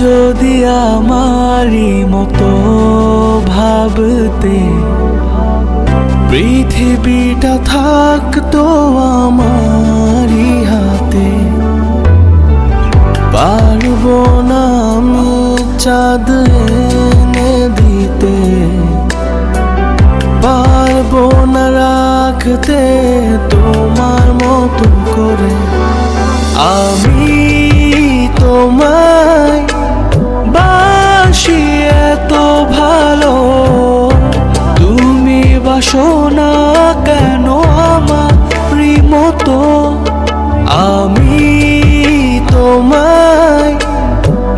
যদি আমারই মতো ভাবতে পৃথিবীটা থাকতো আমারই হাতে, পারব না আমি চাঁদ এনে দিতে, পারব না রাখতে তোমার মতো করে। আমি বাসো না কেন আমার মতো আমি তোমায়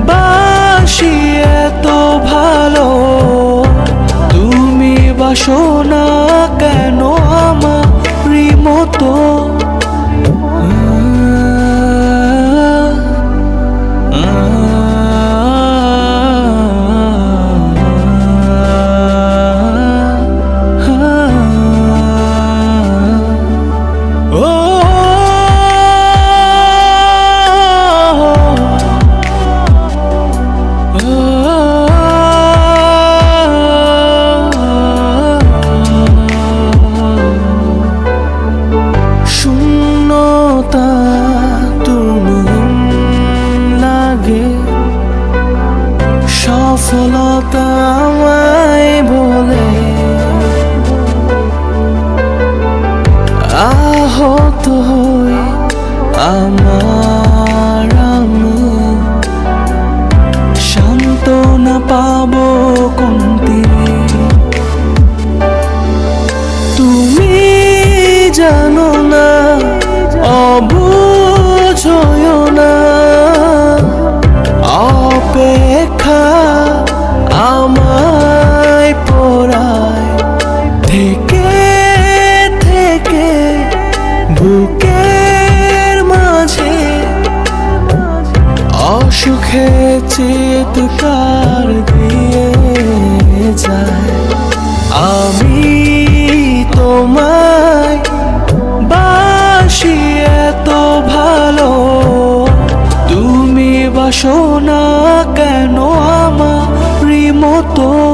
বাসি এত ভালো। তুমি বাসো না কেন আমার মতো শূন্যতা সফলতা আমায় বলে। আহত হই আমার আমি। সান্ত্বনা পাবো কোন তুমি জানো বুকের মাঝে অসুখে চিৎকার দিয়ে যায়। আমি তোমায় বাসি এত ভালো, তুমি বাসো না কেন আমার মতো?